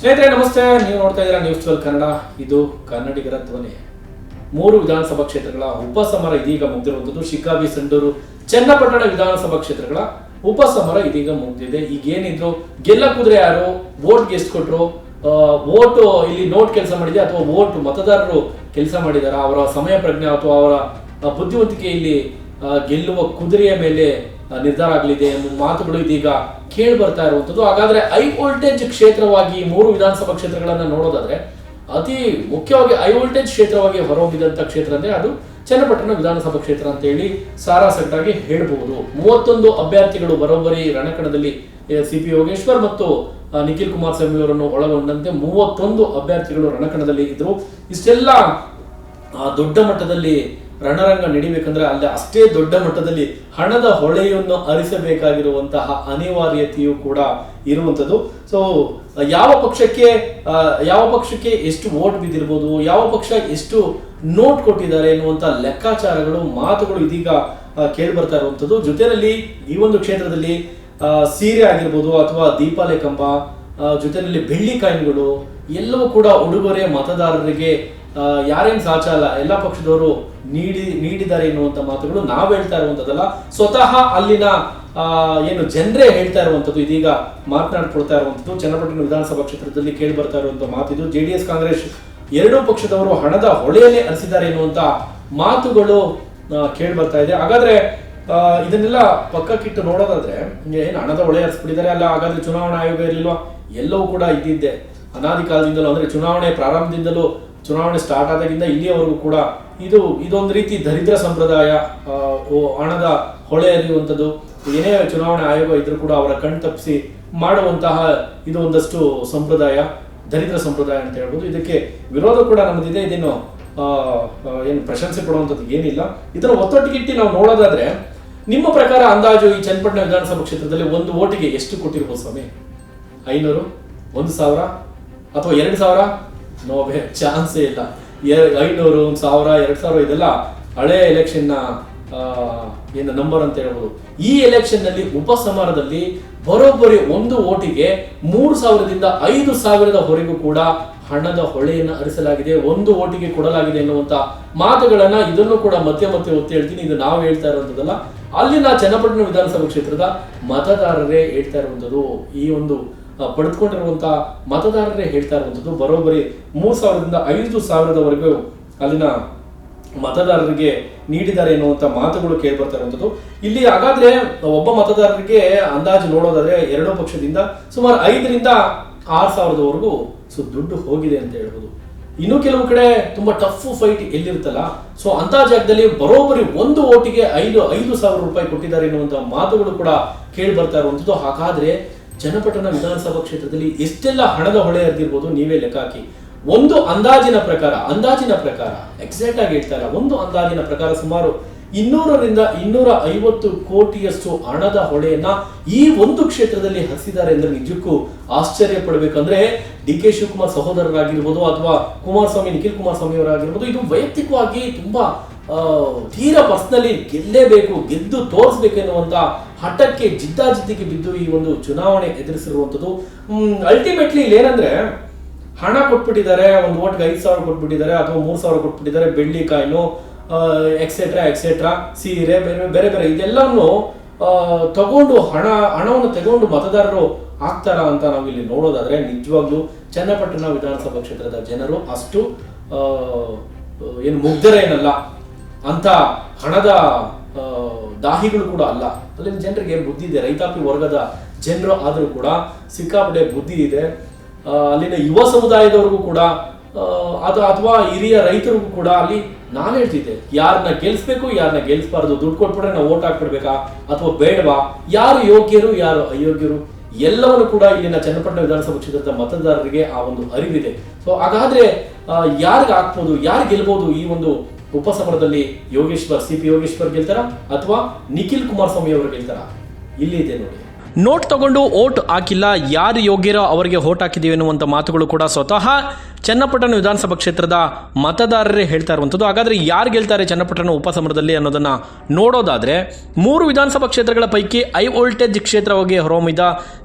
ಸ್ನೇಹಿತರೆ, ನಮಸ್ತೆ. ನೀವು ನೋಡ್ತಾ ಇದ್ದೀರಾ ನ್ಯೂಸ್ ಟ್ವೆಲ್ ಕನ್ನಡ. ಇದು ಕನ್ನಡಿಗರ ಧ್ವನಿ. ಮೂರು ವಿಧಾನಸಭಾ ಕ್ಷೇತ್ರಗಳ ಉಪಸಮರ ಇದೀಗ ಮುಗ್ದಿರುವಂಥದ್ದು. ಶಿಕಾಬಿ ಸಂಡೂರು ಚನ್ನಪಟ್ಟಣ ವಿಧಾನಸಭಾ ಕ್ಷೇತ್ರಗಳ ಉಪಸಮರ ಇದೀಗ ಮುಗ್ದಿದೆ. ಈಗ ಏನಿದ್ರು ಗೆಲ್ಲ ಕುದುರೆ ಯಾರು? ವೋಟ್ಗೆ ಎಷ್ಟು ಕೊಟ್ರು ವೋಟ್ ಇಲ್ಲಿ ನೋಟ್ ಕೆಲಸ ಮಾಡಿದೆ ಅಥವಾ ವೋಟ್ ಮತದಾರರು ಕೆಲಸ ಮಾಡಿದಾರ? ಅವರ ಸಮಯ ಪ್ರಜ್ಞೆ ಅಥವಾ ಅವರ ಬುದ್ಧಿವಂತಿಕೆ ಇಲ್ಲಿ ಗೆಲ್ಲುವ ಕುದುರೆಯ ಮೇಲೆ ನಿರ್ಧಾರ ಆಗಲಿದೆ ಎಂಬ ಮಾತುಗಳು ಇದೀಗ ಕೇಳಿ ಬರ್ತಾ ಇರುವಂಥದ್ದು. ಹಾಗಾದ್ರೆ ಹೈ ವೋಲ್ಟೇಜ್ ಕ್ಷೇತ್ರವಾಗಿ ಮೂರು ವಿಧಾನಸಭಾ ಕ್ಷೇತ್ರಗಳನ್ನು ನೋಡೋದಾದ್ರೆ, ಅತಿ ಮುಖ್ಯವಾಗಿ ಹೈ ವೋಲ್ಟೇಜ್ ಕ್ಷೇತ್ರವಾಗಿ ಹೊರಹೊಮ್ಮಿದಂತ ಕ್ಷೇತ್ರ ಅಂದ್ರೆ ಅದು ಚನ್ನಪಟ್ಟಣ ವಿಧಾನಸಭಾ ಕ್ಷೇತ್ರ ಅಂತ ಹೇಳಿ ಸಾರಾಸಟ್ಟಾಗಿ ಹೇಳಬಹುದು. ಮೂವತ್ತೊಂದು ಅಭ್ಯರ್ಥಿಗಳು ಬರೋಬ್ಬರಿ ರಣಕಣದಲ್ಲಿ ಸಿ ಪಿ ಯೋಗೇಶ್ವರ್ ಮತ್ತು ನಿಖಿಲ್ ಕುಮಾರ್ ಸ್ವಾಮಿ ಅವರನ್ನು ಒಳಗೊಂಡಂತೆ ಮೂವತ್ತೊಂದು ಅಭ್ಯರ್ಥಿಗಳು ರಣಕಣದಲ್ಲಿ ಇದ್ರು. ಇಷ್ಟೆಲ್ಲ ದೊಡ್ಡ ಮಟ್ಟದಲ್ಲಿ ರಣರಂಗ ನಡಿಬೇಕಂದ್ರೆ ಅಲ್ಲಿ ಅಷ್ಟೇ ದೊಡ್ಡ ಮಟ್ಟದಲ್ಲಿ ಹಣದ ಹೊಳೆಯನ್ನು ಅರಿಸಬೇಕಾಗಿರುವಂತಹ ಅನಿವಾರ್ಯತೆಯು ಕೂಡ ಇರುವಂಥದ್ದು. ಸೊ ಯಾವ ಪಕ್ಷಕ್ಕೆ ಯಾವ ಪಕ್ಷಕ್ಕೆ ಎಷ್ಟು ವೋಟ್ ಬಿದ್ದಿರ್ಬೋದು, ಯಾವ ಪಕ್ಷ ಎಷ್ಟು ನೋಟ್ ಕೊಟ್ಟಿದ್ದಾರೆ ಎನ್ನುವಂಥ ಲೆಕ್ಕಾಚಾರಗಳು, ಮಾತುಗಳು ಇದೀಗ ಕೇಳಿ ಬರ್ತಾ ಇರುವಂಥದ್ದು. ಜೊತೆಯಲ್ಲಿ ಈ ಒಂದು ಕ್ಷೇತ್ರದಲ್ಲಿ ಸೀರೆ ಆಗಿರ್ಬೋದು ಅಥವಾ ದೀಪಾಲೆ ಕಂಬ ಜೊತೆಯಲ್ಲಿ ಬೆಳ್ಳಿ ಕಾಯಿನ್ಗಳು, ಎಲ್ಲವೂ ಕೂಡ ಉಡುಗೊರೆ ಮತದಾರರಿಗೆ ಆ, ಸಾಚ ಅಲ್ಲ ಎಲ್ಲ ಪಕ್ಷದವರು ನೀಡಿ ನೀಡಿದ್ದಾರೆ ಎನ್ನುವಂತ ಮಾತುಗಳು ನಾವು ಹೇಳ್ತಾ ಇರುವಂಥದ್ದಲ್ಲ ಸ್ವತಃ ಅಲ್ಲಿನ ಏನು ಜನರೇ ಹೇಳ್ತಾ ಇರುವಂಥದ್ದು ಇದೀಗ ಮಾತನಾಡ್ಕೊಳ್ತಾ ಇರುವಂಥದ್ದು ಚನ್ನಪಟ್ಟಣ ವಿಧಾನಸಭಾ ಕ್ಷೇತ್ರದಲ್ಲಿ ಕೇಳಿ ಬರ್ತಾ ಇರುವಂತ ಮಾತಿದು ಜೆ ಡಿ ಎಸ್ ಕಾಂಗ್ರೆಸ್ ಎರಡೂ ಪಕ್ಷದವರು ಹಣದ ಹೊಳೆಯಲ್ಲೇ ಅರಿಸಿದ್ದಾರೆ ಎನ್ನುವಂತ ಮಾತುಗಳು ಕೇಳಿ ಬರ್ತಾ ಇದೆ. ಹಾಗಾದ್ರೆ ಇದನ್ನೆಲ್ಲ ಪಕ್ಕಕ್ಕಿಟ್ಟು ನೋಡೋದಾದ್ರೆ ಏನು ಹಣದ ಹೊಳೆ ಹರಿಸ್ಬಿಟ್ಟಿದ್ದಾರೆ ಅಲ್ಲ ಹಾಗಾದ್ರೆ ಚುನಾವಣಾ ಆಯೋಗ ಇರಲಿಲ್ವಾ? ಎಲ್ಲವೂ ಕೂಡ ಇದ್ದಿದ್ದೆ. ಅನಾದಿ ಕಾಲದಿಂದಲೂ ಅಂದ್ರೆ ಚುನಾವಣೆ ಪ್ರಾರಂಭದಿಂದಲೂ ಚುನಾವಣೆ ಸ್ಟಾರ್ಟ್ ಆದಾಗಿಂದ ಇಲ್ಲಿಯವರೆಗೂ ಕೂಡ ಇದು, ಇದೊಂದು ರೀತಿ ದರಿದ್ರ ಸಂಪ್ರದಾಯ ಹಣದ ಹೊಳೆ ಹರಿಯುವಂಥದ್ದು. ಏನೇ ಚುನಾವಣಾ ಆಯೋಗ ಇದ್ರೂ ಕೂಡ ಅವರ ಕಣ್ ತಪ್ಪಿಸಿ ಮಾಡುವಂತಹ ಇದು ಒಂದಷ್ಟು ಸಂಪ್ರದಾಯ, ದರಿದ್ರ ಸಂಪ್ರದಾಯ ಅಂತ ಹೇಳ್ಬೋದು. ಇದಕ್ಕೆ ವಿರೋಧ ಕೂಡ ನಮ್ಮದಿದೆ. ಇದೇನು ಏನು ಪ್ರಶಂಸೆ ಕೊಡುವಂಥದ್ದು ಏನಿಲ್ಲ. ಇದರ ಒತ್ತೊಟ್ಟಿಗಿಟ್ಟು ನಾವು ನೋಡೋದಾದ್ರೆ, ನಿಮ್ಮ ಪ್ರಕಾರ ಅಂದಾಜು ಈ ಚನ್ನಪಟ್ಟಣ ವಿಧಾನಸಭಾ ಕ್ಷೇತ್ರದಲ್ಲಿ ಒಂದು ಓಟಿಗೆ ಎಷ್ಟು ಕೊಟ್ಟಿರ್ಬೋದು ಸ್ವಾಮಿ? ಐನೂರು, ಒಂದು ಸಾವಿರ, ಅಥವಾ ಎರಡು ಸಾವಿರ? ನೋವೇ ಚಾನ್ಸೇ ಇಲ್ಲ. ಐನೂರು ಒಂದು ಸಾವಿರ, ಎರಡು ಸಾವಿರ ಇದೆಲ್ಲ ಹಳೆ ಎಲೆಕ್ಷನ್ನ ಏನು ನಂಬರ್ ಅಂತ ಹೇಳ್ಬೋದು. ಈ ಎಲೆಕ್ಷನ್ನಲ್ಲಿ ಉಪಸಮರದಲ್ಲಿ ಬರೋಬ್ಬರಿ ಒಂದು ಓಟಿಗೆ ಮೂರು ಸಾವಿರದಿಂದ ಐದು ಸಾವಿರದವರೆಗೂ ಕೂಡ ಹಣದ ಹೊಳೆಯನ್ನು ಹರಿಸಲಾಗಿದೆ. ಒಂದು ಓಟಿಗೆ ಕೊಡಲಾಗಿದೆ ಎನ್ನುವಂತ ಮಾತುಗಳನ್ನ ಇದನ್ನು ಕೂಡ ಮತ್ತೆ ಮತ್ತೆ ಒತ್ತಿ ಹೇಳ್ತೀನಿ. ಇದು ನಾವು ಹೇಳ್ತಾ ಇರುವಂತದ್ದಲ್ಲ. ಅಲ್ಲಿನ ಚನ್ನಪಟ್ಟಣ ವಿಧಾನಸಭಾ ಕ್ಷೇತ್ರದ ಮತದಾರರೇ ಹೇಳ್ತಾ ಇರುವಂತದ್ದು ಈ ಒಂದು ಪಡೆದುಕೊಂಡಿರುವಂತಹ ಮತದಾರರೇ ಹೇಳ್ತಾ ಇರುವಂಥದ್ದು, ಬರೋಬ್ಬರಿ ಮೂರು ಸಾವಿರದಿಂದ ಐದು ಸಾವಿರದವರೆಗೂ ಅಲ್ಲಿನ ಮತದಾರರಿಗೆ ನೀಡಿದ್ದಾರೆ ಎನ್ನುವಂಥ ಮಾತುಗಳು ಕೇಳಿ ಬರ್ತಾ ಇರುವಂತದ್ದು ಇಲ್ಲಿ ಹಾಗಾದ್ರೆ ಒಬ್ಬ ಮತದಾರರಿಗೆ ಅಂದಾಜು ನೋಡೋದಾದ್ರೆ ಎರಡೂ ಪಕ್ಷದಿಂದ ಸುಮಾರು ಐದರಿಂದ ಆರು ಸಾವಿರದವರೆಗೂ ಸೊ ದುಡ್ಡು ಹೋಗಿದೆ ಅಂತ ಹೇಳ್ಬೋದು. ಇನ್ನು ಕೆಲವು ಕಡೆ ತುಂಬಾ ಟಫ್ ಫೈಟ್ ಎಲ್ಲಿರುತ್ತಲ್ಲ ಸೊ ಅಂತ ಜಾಗದಲ್ಲಿ ಬರೋಬ್ಬರಿ ಒಂದು ಓಟಿಗೆ ಐದು ಐದು ಸಾವಿರ ರೂಪಾಯಿ ಕೊಟ್ಟಿದ್ದಾರೆ ಎನ್ನುವಂತಹ ಮಾತುಗಳು ಕೂಡ ಕೇಳಿ ಬರ್ತಾ ಇರುವಂತದ್ದು ಹಾಗಾದ್ರೆ ಚನ್ನಪಟ್ಟಣ ವಿಧಾನಸಭಾ ಕ್ಷೇತ್ರದಲ್ಲಿ ಎಷ್ಟೆಲ್ಲ ಹಣದ ಹೊಳೆ ಹರಿದಿರ್ಬೋದು ನೀವೇ ಲೆಕ್ಕ ಹಾಕಿ. ಒಂದು ಅಂದಾಜಿನ ಪ್ರಕಾರ ಅಂದಾಜಿನ ಪ್ರಕಾರ ಎಕ್ಸಾಕ್ಟ್ ಆಗಿ ಹೇಳ್ತಾ ಒಂದು ಅಂದಾಜಿನ ಪ್ರಕಾರ ಸುಮಾರು ಇನ್ನೂರರಿಂದ ಇನ್ನೂರ ಐವತ್ತು ಕೋಟಿಯಷ್ಟು ಹಣದ ಹೊಳೆಯನ್ನ ಈ ಒಂದು ಕ್ಷೇತ್ರದಲ್ಲಿ ಹರಿಸಿದ್ದಾರೆ ಅಂದ್ರೆ ನಿಜಕ್ಕೂ ಆಶ್ಚರ್ಯ ಪಡಬೇಕಂದ್ರೆ ಡಿ ಕೆ ಶಿವಕುಮಾರ್ ಸಹೋದರರಾಗಿರ್ಬೋದು ಅಥವಾ ಕುಮಾರಸ್ವಾಮಿ, ನಿಖಿಲ್ ಕುಮಾರಸ್ವಾಮಿ ಅವರಾಗಿರ್ಬೋದು ಇದು ವೈಯಕ್ತಿಕವಾಗಿ ತುಂಬಾ ತೀರಾ ಪರ್ಸನಲಿ ಗೆಲ್ಲೇಬೇಕು, ಗೆದ್ದು ತೋರಿಸ್ಬೇಕು ಎನ್ನುವಂತ ಹಠಕ್ಕೆ ಜಿದ್ದಾಜಿದ್ದಿಗೆ ಬಿದ್ದು ಈ ಒಂದು ಚುನಾವಣೆ ಎದುರಿಸಿರುವಂಥದ್ದು. ಅಲ್ಟಿಮೇಟ್ಲಿ ಇಲ್ಲಿ ಏನಂದ್ರೆ ಹಣ ಕೊಟ್ಬಿಟ್ಟಿದ್ದಾರೆ, ಒಂದು ಓಟ್ಗೆ ಐದು ಸಾವಿರ ಕೊಟ್ಬಿಟ್ಟಿದ್ದಾರೆ ಅಥವಾ ಮೂರು ಸಾವಿರ ಕೊಟ್ಬಿಟ್ಟಿದ್ದಾರೆ, ಬೆಳ್ಳಿ ಎಕ್ಸೆಟ್ರಾ ಎಕ್ಸೆಟ್ರಾ ಸೀರೆ, ಬೇರೆ ಬೇರೆ ಬೇರೆ ಇದೆಲ್ಲವನ್ನು ತಗೊಂಡು ಹಣ, ಹಣವನ್ನು ತಗೊಂಡು ಮತದಾರರು ಆಗ್ತಾರ ಅಂತ ನಾವು ಇಲ್ಲಿ ನೋಡೋದಾದ್ರೆ ನಿಜವಾಗ್ಲೂ ಚನ್ನಪಟ್ಟಣ ವಿಧಾನಸಭಾ ಕ್ಷೇತ್ರದ ಜನರು ಅಷ್ಟು ಏನು ಮುಗ್ಧರೇನಲ್ಲ. ಅಂತ ಹಣದ ದಾಹಿಗಳು ಕೂಡ ಅಲ್ಲ. ಅಲ್ಲಿನ ಜನರಿಗೆ ಬುದ್ಧಿ ಇದೆ? ರೈತಾಪಿ ವರ್ಗದ ಜನರು ಆದರೂ ಕೂಡ ಸಿಕ್ಕಾಪಟ್ಟೆ ಬುದ್ಧಿ ಇದೆ. ಅಲ್ಲಿನ ಯುವ ಸಮುದಾಯದವರಿಗೂ ಕೂಡ ಅದು ಅಥವಾ ಹಿರಿಯ ರೈತರಿಗೂ ಕೂಡ ಅಲ್ಲಿ ನಾನು ಹೇಳ್ತಿದ್ದೆ ಯಾರನ್ನ ಗೆಲ್ಸ್ಬೇಕು ಯಾರನ್ನ ಗೆಲ್ಸ್ಬಾರ್ದು, ದುಡ್ಡು ಕೊಟ್ಬಿಟ್ರೆ ನಾವು ಓಟ್ ಹಾಕ್ಬಿಡ್ಬೇಕಾ ಅಥವಾ ಬೇಡವಾ? ಯಾರು ಯೋಗ್ಯರು, ಯಾರು ಅಯೋಗ್ಯರು? ಎಲ್ಲವನ್ನು ಕೂಡ ಇಲ್ಲಿನ ಚನ್ನಪಟ್ಟಣ ವಿಧಾನಸಭಾ ಕ್ಷೇತ್ರದ ಮತದಾರರಿಗೆ ಆ ಒಂದು ಅರಿವಿದೆ. ಸೊ ಹಾಗಾದ್ರೆ ಯಾರಿಗೆ ಹಾಕ್ಬೋದು ಯಾರು ಗೆಲ್ಬೋದು ಈ ಒಂದು ಉಪಸಮರದಲ್ಲಿ ಯೋಗೇಶ್ವರ್, ಸಿ ಪಿ ಯೋಗೇಶ್ವರ್ ಗೆಲ್ತಾರ? ಅಥವಾ ನಿಖಿಲ್ ಕುಮಾರಸ್ವಾಮಿ ಅವರು ಗೆಲ್ತಾರ? ಇಲ್ಲಿ ಇದೆ ನೋಡಿ. ನೋಟ್ ತಗೊಂಡು ಓಟ್ ಹಾಕಿಲ್ಲ, ಯಾರು ಯೋಗ್ಯರೋ ಅವರಿಗೆ ಓಟ್ ಹಾಕಿದೀವಿ ಎನ್ನುವಂಥ ಮಾತುಗಳು ಕೂಡ ಸ್ವತಃ ಚನ್ನಪಟ್ಟಣ ವಿಧಾನಸಭಾ ಕ್ಷೇತ್ರದ ಮತದಾರರೇ ಹೇಳ್ತಾ ಇರುವಂಥದ್ದು. ಹಾಗಾದ್ರೆ ಯಾರು ಗೆಲ್ತಾರೆ ಚನ್ನಪಟ್ಟಣ ಉಪಸಮರದಲ್ಲಿ ಅನ್ನೋದನ್ನ ನೋಡೋದಾದ್ರೆ, ಮೂರು ವಿಧಾನಸಭಾ ಕ್ಷೇತ್ರಗಳ ಪೈಕಿ ಹೈ ವೋಲ್ಟೇಜ್ ಕ್ಷೇತ್ರವಾಗಿ ಹೊರಹೊಮ್ಮಿದ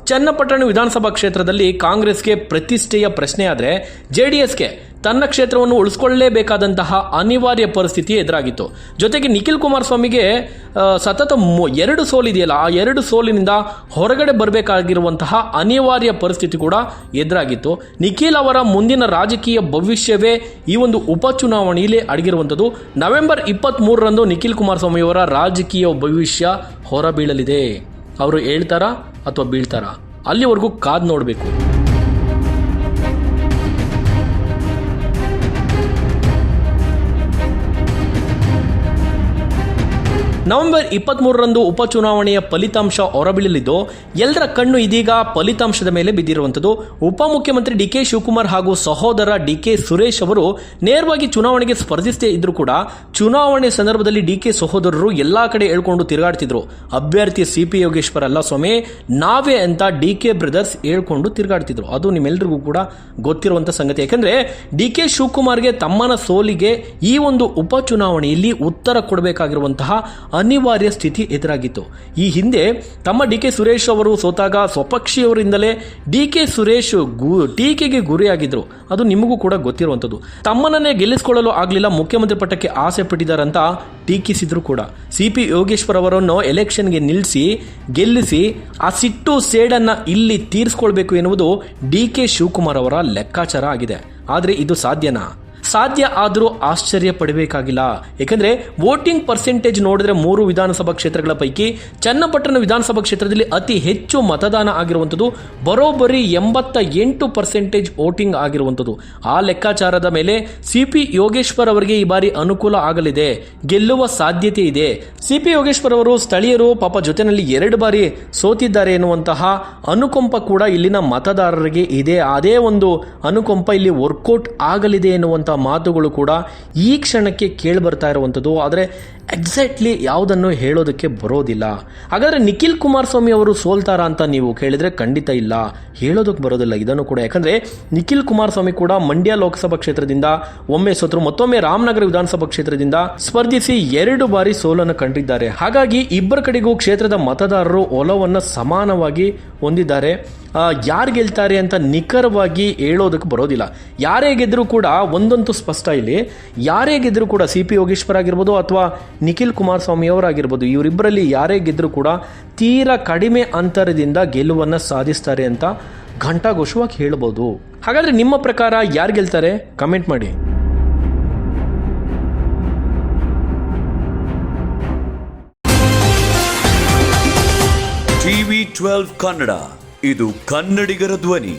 ಚನ್ನಪಟ್ಟಣ ವಿಧಾನಸಭಾ ಕ್ಷೇತ್ರದಲ್ಲಿ ಕಾಂಗ್ರೆಸ್ಗೆ ಪ್ರತಿಷ್ಠೆಯ ಪ್ರಶ್ನೆ ಆದರೆ, ಜೆ ಡಿ ಎಸ್ಗೆ ತನ್ನ ಕ್ಷೇತ್ರವನ್ನು ಉಳಿಸ್ಕೊಳ್ಳಲೇಬೇಕಾದಂತಹ ಅನಿವಾರ್ಯ ಪರಿಸ್ಥಿತಿ ಎದುರಾಗಿತ್ತು. ಜೊತೆಗೆ ನಿಖಿಲ್ ಕುಮಾರಸ್ವಾಮಿಗೆ ಸತತ ಎರಡು ಸೋಲಿದೆಯಲ್ಲ, ಆ ಎರಡು ಸೋಲಿನಿಂದ ಹೊರಗಡೆ ಬರಬೇಕಾಗಿರುವಂತಹ ಅನಿವಾರ್ಯ ಪರಿಸ್ಥಿತಿ ಕೂಡ ಎದುರಾಗಿತ್ತು. ನಿಖಿಲ್ ಅವರ ಮುಂದಿನ ರಾಜಕೀಯ ಭವಿಷ್ಯವೇ ಈ ಒಂದು ಉಪಚುನಾವಣೆಯಲ್ಲಿ ಅಡಗಿರುವಂಥದ್ದು. ನವೆಂಬರ್ ಇಪ್ಪತ್ತ್ ಮೂರರಂದು ನಿಖಿಲ್ ಕುಮಾರಸ್ವಾಮಿ ಅವರ ರಾಜಕೀಯ ಭವಿಷ್ಯ ಹೊರಬೀಳಲಿದೆ. ಅವರು ಹೇಳ್ತಾರಾ ಅಥವಾ ಬೀಳ್ತಾರಾ? ಅಲ್ಲಿವರೆಗೂ ಕಾದ್ ನೋಡಬೇಕು. ನವೆಂಬರ್ ಇಪ್ಪತ್ತ್ಮೂರರಂದು ಉಪಚುನಾವಣೆಯ ಫಲಿತಾಂಶ ಹೊರಬೀಳಲಿದ್ದು, ಎಲ್ಲರ ಕಣ್ಣು ಇದೀಗ ಫಲಿತಾಂಶದ ಮೇಲೆ ಬಿದ್ದಿರುವಂಥದ್ದು. ಉಪಮುಖ್ಯಮಂತ್ರಿ ಡಿ ಕೆ ಶಿವಕುಮಾರ್ ಹಾಗೂ ಸಹೋದರ ಡಿ ಕೆ ಸುರೇಶ್ ಅವರು ನೇರವಾಗಿ ಚುನಾವಣೆಗೆ ಸ್ಪರ್ಧಿಸದೇ ಇದ್ರೂ ಕೂಡ ಚುನಾವಣೆ ಸಂದರ್ಭದಲ್ಲಿ ಡಿ ಕೆ ಸಹೋದರರು ಎಲ್ಲಾ ಕಡೆ ಹೇಳ್ಕೊಂಡು ತಿರುಗಾಡ್ತಿದ್ರು. ಅಭ್ಯರ್ಥಿ ಸಿ ಪಿ ಯೋಗೇಶ್ವರ್ ಅಲ್ಲ ಸ್ವಾಮಿ, ನಾವೇ ಅಂತ ಡಿ ಕೆ ಬ್ರದರ್ಸ್ ಹೇಳ್ಕೊಂಡು ತಿರುಗಾಡ್ತಿದ್ರು. ಅದು ನಿಮ್ಮೆಲ್ಲರಿಗೂ ಕೂಡ ಗೊತ್ತಿರುವಂತ ಸಂಗತಿ. ಯಾಕಂದ್ರೆ ಡಿ ಕೆ ಶಿವಕುಮಾರ್ಗೆ ತಮ್ಮನ ಸೋಲಿಗೆ ಈ ಒಂದು ಉಪಚುನಾವಣೆಯಲ್ಲಿ ಉತ್ತರ ಕೊಡಬೇಕಾಗಿರುವಂತಹ ಅನಿವಾರ್ಯ ಸ್ಥಿತಿ ಎದುರಾಗಿತ್ತು. ಈ ಹಿಂದೆ ತಮ್ಮ ಡಿ ಕೆ ಸುರೇಶ್ ಅವರು ಸೋತಾಗ ಸ್ವಪಕ್ಷಿಯವರಿಂದಲೇ ಡಿ ಕೆ ಸುರೇಶ್ ಗು- ಟೀಕೆಗೆ ಗುರಿಯಾಗಿದ್ರು. ಅದು ನಿಮಗೂ ಕೂಡ ಗೊತ್ತಿರುವಂಥದ್ದು. ತಮ್ಮನನ್ನೇ ಗೆಲ್ಲಿಸಿಕೊಳ್ಳಲು ಆಗಲಿಲ್ಲ ಮುಖ್ಯಮಂತ್ರಿ ಪಟ್ಟಕ್ಕೆ ಆಸೆ ಪಟ್ಟಿದ್ದಾರಂತ ಟೀಕಿಸಿದ್ರು ಕೂಡ. ಸಿ ಪಿ ಯೋಗೇಶ್ವರ್ ಅವರನ್ನು ಎಲೆಕ್ಷನ್ಗೆ ನಿಲ್ಲಿಸಿ ಗೆಲ್ಲಿಸಿ, ಆ ಸಿಟ್ಟು ಸೇಡನ್ನು ಇಲ್ಲಿ ತೀರಿಸ್ಕೊಳ್ಬೇಕು ಎನ್ನುವುದು ಡಿ ಕೆ ಶಿವಕುಮಾರ್ ಅವರ ಲೆಕ್ಕಾಚಾರ ಆಗಿದೆ. ಆದರೆ ಇದು ಸಾಧ್ಯನಾ? ಸಾಧ್ಯ ಆದರೂ ಆಶ್ಚರ್ಯ ಪಡಬೇಕಾಗಿಲ್ಲ. ಏಕೆಂದರೆ ವೋಟಿಂಗ್ ಪರ್ಸೆಂಟೇಜ್ ನೋಡಿದ್ರೆ ಮೂರು ವಿಧಾನಸಭಾ ಕ್ಷೇತ್ರಗಳ ಪೈಕಿ ಚನ್ನಪಟ್ಟಣ ವಿಧಾನಸಭಾ ಕ್ಷೇತ್ರದಲ್ಲಿ ಅತಿ ಹೆಚ್ಚು ಮತದಾನ ಆಗಿರುವಂಥದ್ದು, ಬರೋಬ್ಬರಿ ಎಂಬತ್ತ ಎಂಟು ಪರ್ಸೆಂಟೇಜ್ ವೋಟಿಂಗ್ ಆಗಿರುವಂಥದ್ದು. ಆ ಲೆಕ್ಕಾಚಾರದ ಮೇಲೆ ಸಿ ಪಿ ಯೋಗೇಶ್ವರ್ ಅವರಿಗೆ ಈ ಬಾರಿ ಅನುಕೂಲ ಆಗಲಿದೆ. ಗೆಲ್ಲುವ ಸಾಧ್ಯತೆ ಇದೆ. ಸಿ ಪಿ ಯೋಗೇಶ್ವರ್ ಅವರು ಸ್ಥಳೀಯರು ಪಾಪ ಜೊತೆನಲ್ಲಿ ಎರಡು ಬಾರಿ ಸೋತಿದ್ದಾರೆ ಎನ್ನುವಂತಹ ಅನುಕಂಪ ಕೂಡ ಇಲ್ಲಿನ ಮತದಾರರಿಗೆ ಇದೆ. ಅದೇ ಒಂದು ಅನುಕಂಪ ಇಲ್ಲಿ ವರ್ಕೌಟ್ ಆಗಲಿದೆ ಎನ್ನುವಂಥ ಮಾತುಗಳು ಕೂಡ ಈ ಕ್ಷಣಕ್ಕೆ ಕೇಳಿ ಬರ್ತಾ ಇರುವಂಥದ್ದು. ಆದರೆ ಎಕ್ಸಾಕ್ಟ್ಲಿ ಯಾವುದನ್ನು ಹೇಳೋದಕ್ಕೆ ಬರೋದಿಲ್ಲ. ಹಾಗಾದರೆ ನಿಖಿಲ್ ಕುಮಾರಸ್ವಾಮಿ ಅವರು ಸೋಲ್ತಾರಾ ಅಂತ ನೀವು ಕೇಳಿದರೆ ಖಂಡಿತ ಇಲ್ಲ. ಹೇಳೋದಕ್ಕೆ ಬರೋದಿಲ್ಲ, ಇದನ್ನು ಕೂಡ. ಯಾಕಂದರೆ ನಿಖಿಲ್ ಕುಮಾರಸ್ವಾಮಿ ಕೂಡ ಮಂಡ್ಯ ಲೋಕಸಭಾ ಕ್ಷೇತ್ರದಿಂದ ಒಮ್ಮೆ ಸೋತರು, ಮತ್ತೊಮ್ಮೆ ರಾಮನಗರ ವಿಧಾನಸಭಾ ಕ್ಷೇತ್ರದಿಂದ ಸ್ಪರ್ಧಿಸಿ ಎರಡು ಬಾರಿ ಸೋಲನ್ನು ಕಂಡಿದ್ದಾರೆ. ಹಾಗಾಗಿ ಇಬ್ಬರ ಕಡೆಗೂ ಕ್ಷೇತ್ರದ ಮತದಾರರು ಒಲವನ್ನು ಸಮಾನವಾಗಿ ಹೊಂದಿದ್ದಾರೆ. ಯಾರು ಗೆಲ್ತಾರೆ ಅಂತ ನಿಖರವಾಗಿ ಹೇಳೋದಕ್ಕೆ ಬರೋದಿಲ್ಲ. ಯಾರೇ ಗೆದ್ದರೂ ಕೂಡ ಒಂದಂತೂ ಸ್ಪಷ್ಟ ಇಲ್ಲಿ. ಯಾರೇ ಗೆದ್ದರೂ ಕೂಡ ಸಿ ಪಿ ಯೋಗೇಶ್ವರ್ ಆಗಿರ್ಬೋದು ಅಥವಾ ನಿಖಿಲ್ ಕುಮಾರಸ್ವಾಮಿ ಅವರಾಗಿರ್ಬೋದು, ಇವರಿಬ್ಬರಲ್ಲಿ ಯಾರೇ ಗೆದ್ದರೂ ಕೂಡ ತೀರಾ ಕಡಿಮೆ ಅಂತರದಿಂದ ಗೆಲುವನ್ನು ಸಾಧಿಸ್ತಾರೆ ಅಂತ ಘಂಟಾಘೋಷವಾಗಿ ಹೇಳ್ಬೋದು. ಹಾಗಾದರೆ ನಿಮ್ಮ ಪ್ರಕಾರ ಯಾರು ಗೆಲ್ತಾರೆ? ಕಮೆಂಟ್ ಮಾಡಿ. ಟಿವಿ ಟ್ವೆಲ್ವ್ ಕನ್ನಡ, ಇದು ಕನ್ನಡಿಗರ ಧ್ವನಿ.